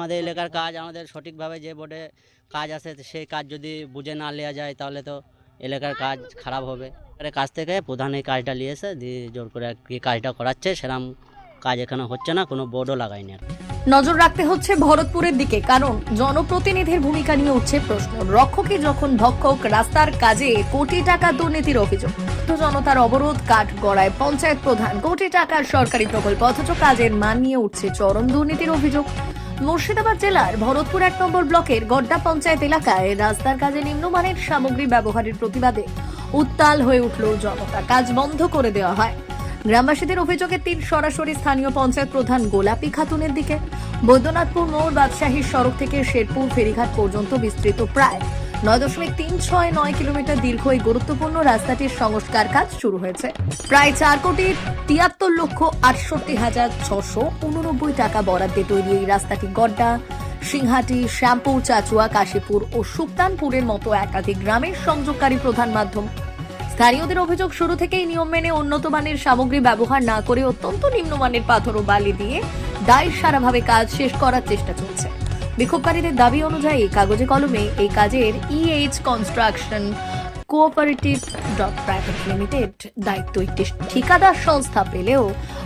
আমাদের এলাকার কাজ, আমাদের সঠিকভাবে যে বোর্ডে কাজ আছে, সেই কাজ যদি বুঝে না নেওয়া যায়, তাহলে তো এলাকার কাজ খারাপ হবে। কাছ থেকে প্রধান এই কাজটা নিয়েছে, দিয়ে জোর করে কি কাজটা করাচ্ছে সেরকম কাজ এখানে হচ্ছে না, কোনো বোর্ডও লাগায়নি আর নজর রাখতে হচ্ছে ভরতপুরের দিকে, কারণ জনপ্রতিনিধির ভূমিকা নিয়ে উঠছে প্রশ্ন। রক্ষকই যখন ভক্ষক রাস্তার কাজে কোটি টাকা দুর্নীতির অভিযোগ, তো জনতার অবরোধ কাঠ গড়ায় পঞ্চায়েত প্রধান কোটি টাকার সরকারি প্রকল্প, অথচ কাজের মান নিয়ে উঠছে চরম দুর্নীতির অভিযোগ। মুর্শিদাবাদ জেলার ভরতপুর এক নম্বর ব্লকের গড্ডা পঞ্চায়েত এলাকায় রাস্তার কাজে নিম্নমানের সামগ্রী ব্যবহারের প্রতিবাদে উত্তাল হয়ে উঠল জনতা। কাজ বন্ধ করে দেওয়া হয়। গ্রামবাসীদের অভিযোগে তিন সরাসরি স্থানীয় পঞ্চায়েত প্রধান গোলাপি খাতুনের দিকে। বৈদ্যনাথপুর মোড় বাদশাহীর সড়ক থেকে শেরপুর ফেরিঘাট পর্যন্ত বিস্তৃত প্রায় নয় দশমিক তিন ছয় নয় কিলোমিটার দীর্ঘ এই গুরুত্বপূর্ণ রাস্তাটির সংস্কার কাজ শুরু হয়েছে। প্রায় চার কোটি তিয়াত্তর লক্ষ আটষট্টি হাজার ছশো উননব্বই টাকা বরাদ্দে তৈরি এই রাস্তাটি গড্ডা, সিংহাটি, শ্যামপুর, চাচুয়া, কাশীপুর ও সুলতানপুরের মতো একাধিক গ্রামের সংযোগকারী প্রধান মাধ্যম। স্থানীয়দের অভিযোগ, শুরু থেকেই নিয়ম মেনে উন্নত মানের সামগ্রী ব্যবহার না করে অত্যন্ত নিম্নমানের পাথর ও বালি দিয়ে দায় সারাভাবে কাজ শেষ করার চেষ্টা চলছে। বিক্ষোভকারীদের দাবি অনুযায়ী কাগজে কলমে এই কাজের EH construction cooperative dot private limited দায়িত্ব একটি ঠিকাদার সংস্থা পেলেও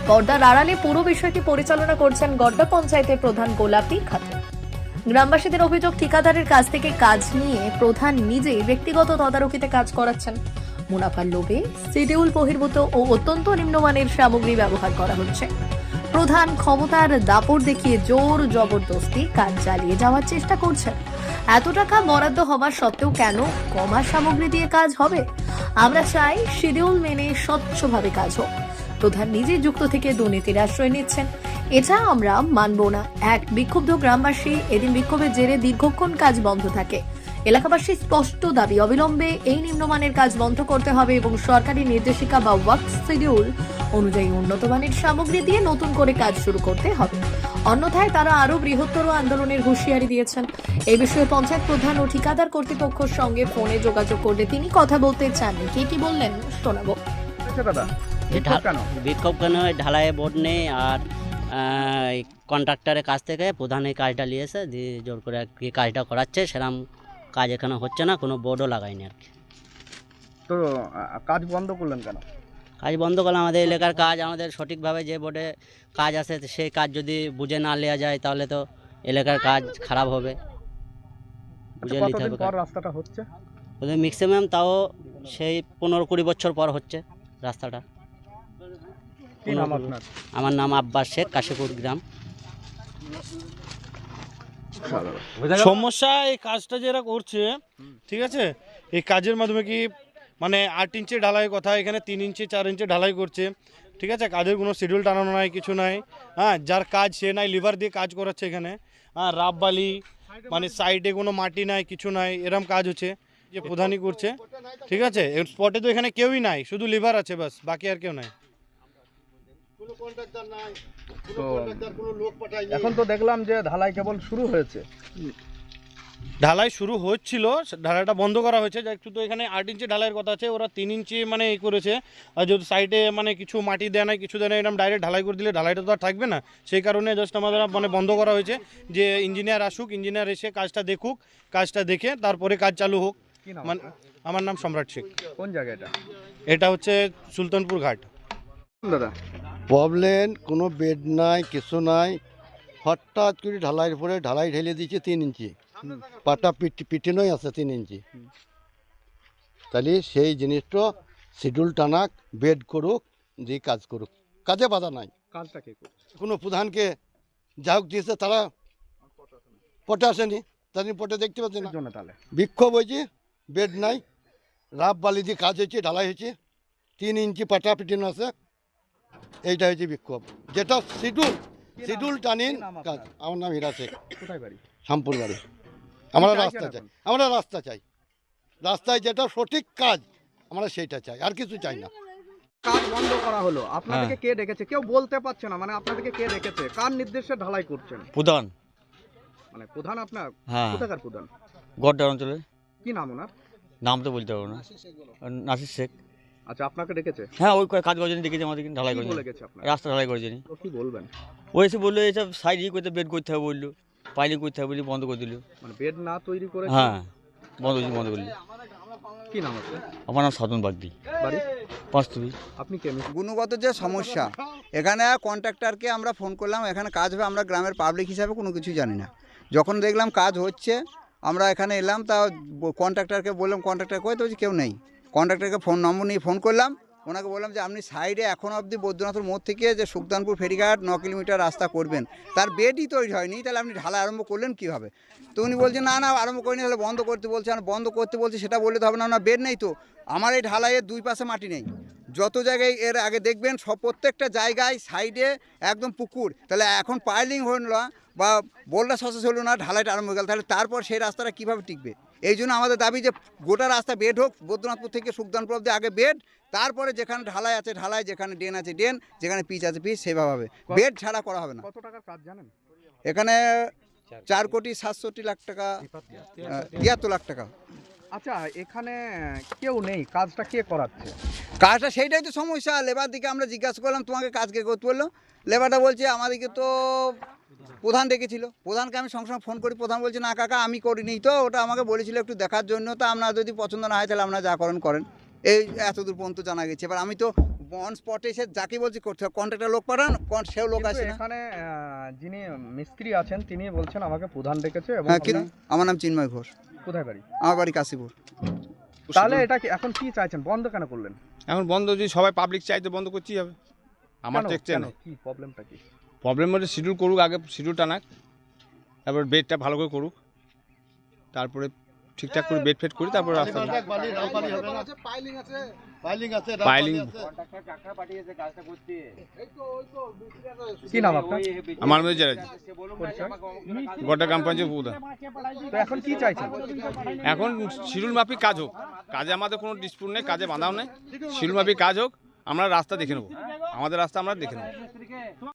পর্দার আড়ালে পুরো বিষয়টি পরিচালনা করছেন গড্ডা পঞ্চায়েতের প্রধান গোলাপী খাতুন। গ্রামবাসীদের অভিযোগ, ঠিকাদারের কাছ থেকে কাজ নিয়ে প্রধান নিজেই ব্যক্তিগত তদারকিতে কাজ করাচ্ছেন। মুনাফার লোভে শিডিউল বহির্ভূত ও অত্যন্ত নিম্নমানের সামগ্রী ব্যবহার করা হচ্ছে। প্রধান ক্ষমতার দাপট দেখিয়ে জোর জবরদস্তি কাজ চালিয়ে যাওয়ার চেষ্টা করছেন। এত টাকা বরাদ্দ হবার সত্ত্বেও কেন কমা সামগ্রী দিয়ে কাজ হবে? আমরা চাই শিডিউল মেনে স্বচ্ছভাবে কাজ হোক। প্রধান নিজে যুক্ত থেকে দুর্নীতির আশ্রয় নিচ্ছেন। এটা আমরা মানব না। এক বিক্ষুব্ধ গ্রামবাসী এদিন বিক্ষোভের জেরে দীর্ঘক্ষণ কাজ বন্ধ থাকে। এলাকাবাসীর স্পষ্ট দাবি অবিলম্বে এই নিম্নমানের কাজ বন্ধ করতে হবে এবং সরকারি নির্দেশিকা বা ওয়ার্ক শিডিউল অনুযায়ী উন্নত মানের সামগ্রী দিয়ে নতুন করে কাজ শুরু করতে হবে। অন্যথায় তারা আরও বৃহত্তর আন্দোলনের হুঁশিয়ারি দিয়েছেন। এই বিষয়ে পঞ্চায়েত প্রধান ও ঠিকাদার কর্তৃপক্ষের সঙ্গে ফোনে যোগাযোগ করলে তিনি কথা বলতে চান কে কি বললেন শোনাবো। বিক্ষোভ কেন? ঢালাইয়ে বোর্ড নেই আর কন্ট্রাক্টরের কাছ থেকে প্রধান এই কাজটা নিয়েছে দিয়ে জোর করে আর কি কাজটা করাচ্ছে সেরকম কাজ এখানে হচ্ছে না কোনো বোর্ডও লাগায়নি আর কি। তো কাজ বন্ধ করলেন কেন? কাজ বন্ধ করলে আমাদের এলাকার কাজ আমাদের সঠিকভাবে যে বোর্ডে কাজ আছে সেই কাজ যদি বুঝে না নেওয়া যায় তাহলে তো এলাকার কাজ খারাপ হবে। বুঝে আচ্ছা, নিতে হবে রাস্তাটা হচ্ছে? ওদের ম্যাক্সিমাম তাও সেই পনেরো কুড়ি বছর পর হচ্ছে রাস্তাটা। কি নাম আপনার? আমার নাম আব্বাস শেখ কাশীপুর গ্রাম। সমস্যা এই কাজটা যারা করছে ঠিক আছে? এই কাজের মাধ্যমে কি মানে আট ইঞ্চি ঢালাই কথা এখানে তিন ইঞ্চি চার ইঞ্চি ঢালাই করছে। ঠিক আছে? কাজের কোনো শিডিউল টানানো নাই কিছু নাই। হ্যাঁ যার কাজ সে নাই লিভার দিয়ে কাজ করাচ্ছে এখানে। হ্যাঁ রাব বালি মানে সাইডে কোনো মাটি নাই কিছু নাই এরম কাজ হচ্ছে যে প্রধানই করছে। ঠিক আছে? স্পটে তো এখানে কেউই নাই শুধু লিভার আছে বাস বাকি আর কেউ নাই। এখন তো দেখলাম যে ঢালাই কেবল শুরু হয়েছে। ঢালাই শুরু হচ্ছিল ঢালাইটা বন্ধ করা হয়েছে। একটু তো এখানে আট ইঞ্চি ঢালাইয়ের কথা আছে ওরা তিন ইঞ্চি মানে এই করেছে। আর যদি সাইডে মানে কিছু মাটি দেয় না কিছু দেয় না এরকম ডাইরেক্ট ঢালাই করে দিলে ঢালাইটা তো আর থাকবে না। সেই কারণে জাস্ট আমাদের মানে বন্ধ করা হয়েছে যে ইঞ্জিনিয়ার আসুক ইঞ্জিনিয়ার এসে কাজটা দেখুক কাজটা দেখে তারপরে কাজ চালু হোক। কি মানে আমার নাম সম্রাট শেখ। কোন জায়গাটা এটা? হচ্ছে সুলতানপুর ঘাট। দাদা। প্রবলেম কোনো বেড নাই কিছু নাই। হঠাৎ করে ঢালাইয়ের পরে ঢালাই ঢেলে দিয়েছে তিন ইঞ্চি। পাটা পিটি পিটিনই আছে তিন ইঞ্চি। তাহলে সেই জিনিসটা শিডিউল টানাক বেড করুক দিয়ে কাজ করুক। কাজে বাধা নাই। কোনো প্রধানকে যা হোক দিয়েছে তারা পটে আসেনি তাদের পটে দেখতে পাচ্ছি না। এর জন্য তাহলে। বিক্ষোভ হয়েছে বেড নাই। রাব বালি দিয়ে কাজ হয়েছে ঢালাই হয়েছে। তিন ইঞ্চি পাটা পিটানো আছে। এইটা হয়েছে বিক্ষোভ। যেটা শিডিউল শিডিউল টানিন কাজ। আমার নাম হীরা শেখ। কোথায় বাড়ি? শামপুর বাড়ি। আমরা রাস্তা চাই। আমরা রাস্তা চাই। রাস্তায় যেটা সঠিক কাজ আমরা সেইটা চাই। আর কিছু চাই না। কাজ বন্ধ করা হলো। আপনাদেরকে কে ডেকেছে? কেউ বলতে পারছে না। মানে আপনাদেরকে কে ডেকেছে? কার নির্দেশে ঢালাই করছেন? প্রধান। মানে প্রধান আপনার? হ্যাঁ। কোথাকার প্রধান? গড্ডা অঞ্চলে কি নাম ওনার? নাম তো বলতে পারব না। নাসির শেখ। আচ্ছা আপনাকে ডেকেছে? হ্যাঁ ওই কাজ করেছেন দেখেছি আমাদের ঢালাই কি করেছেন আপনার? রাস্তা ঢালাই করেছেন তো কি বলবেন? ও এসে বলল এইসব সাইড ই করতে বেড করতে হবে বলল। পাইলিং করতে হবে বলে বন্ধ করে দিল। মানে বেড না তৈরি করে হ্যাঁ বন্ধ করছি বন্ধ করলি। কি নাম আছে? আমার নাম সাধন বাগদি। বাড়ি? পাঁচতুবি আপনি কে? গুণগত যে সমস্যা এখানে কন্ট্রাক্টরকে আমরা ফোন করলাম এখানে কাজ হবে আমরা গ্রামের পাবলিক হিসাবে কোনো কিছু জানি না। যখন দেখলাম কাজ হচ্ছে আমরা এখানে এলাম তা কন্ট্রাক্টরকে বললাম কন্ট্রাক্টর কই? তো কেউ নেই। কন্ট্রাক্টরকে ফোন নম্বর নিয়ে ফোন করলাম ওনাকে বললাম যে, আপনি সাইডে এখন অবধি বৈদ্যনাথের মোড় থেকে যে সুলতানপুর ফেরিঘাট ন কিলোমিটার রাস্তা করবেন, তার বেডই তৈরি হয়নি, তাহলে আপনি ঢালা আরম্ভ করলেন কীভাবে? তো উনি বলছেন না না, আরম্ভ করিনি, তাহলে বন্ধ করতে বলছে। আর বন্ধ করতে বলছে, সেটা বললে তো হবে না, বেড নেই তো। আমার এই ঢালাইয়ের দুই পাশে মাটি নেই। যত জায়গায় এর আগে দেখবেন, সব প্রত্যেকটা জায়গায় সাইডে একদম পুকুর। তাহলে এখন পাইলিং হলো না, বা বোল্ডার সসেস হলো না, ঢালাইটা আরম্ভ হয়ে গেল। তাহলে তারপর সেই রাস্তাটা কীভাবে টিকবে? এই জন্য আমাদের দাবি যে গোটা রাস্তা বেড হোক বৈদ্যনাথপুর থেকে সুখদানপুর অব্দি আগে বেড তারপরে যেখানে ঢালাই আছে ঢালাই যেখানে ড্রেন আছে ড্রেন যেখানে পিচ আছে পিচ সেভাবে হবে। বেড ছাড়া করা হবে না। কত টাকার কাজ জানেন? এখানে চার কোটি সাতষট্টি লাখ টাকা তিয়াত্তর লাখ টাকা। আচ্ছা এখানে কেউ নেই কাজটা কে করাচ্ছে? কাজটা সেইটাই তো সমস্যা। লেবার দিকে আমরা জিজ্ঞাসা করলাম তোমাকে কাজ কে করতে বলল। লেবারটা বলছে আমাদেরকে তো প্রধান। ডেকেছিল। প্রধানকে আমি সঙ্গে সঙ্গে ফোন করি প্রধান বলছে না কাকা আমি করিনি তো। ওটা আমাকে বলেছিল একটু দেখার জন্য। তা আপনার যদি পছন্দ না হয় তাহলে আপনারা যা করেন করেন। এই এত দূর পর্যন্ত জানা গেছে। এবার আমি তো অন স্পটে এসে যাকে বলছি করতে কন্ট্রাক্টর লোক পাঠান সেও লোক আসে এখানে যিনি মিস্ত্রি আছেন তিনি বলছেন আমাকে প্রধান ডেকেছে এবং হ্যাঁ আমার নাম চিন্ময় ঘোষ। কোথায় বাড়ি? আমার বাড়ি কাশীপুর। তাহলে এটা কি এখন কি চাইছেন? বন্ধ কেন করলেন? এখন বন্ধ যদি সবাই পাবলিক চাইতে বন্ধ করতেই হবে। আমার কেন? দেখছে কেন? না কি প্রবলেমটা কি? প্রবলেম হলে শিডিউল করুক আগে শিডিউল টানাক তারপর বেডটা ভালো করে করুক। তারপরে ঠিকঠাক করে বেড ফেড করি তারপরে রাস্তা পাইলিং কি নাম আপনার? আমার গোটা গ্রাম পঞ্চায়েত প্রধান এখন কি চাইছেন? এখন শিডিউল মাফিক কাজ হোক। কাজে আমাদের কোনো ডিসপুট নেই কাজে বাঁধাও নেই। শিডিউল মাফিক কাজ হোক আমরা রাস্তা দেখে নেব। আমাদের রাস্তা আমরা দেখে নেব।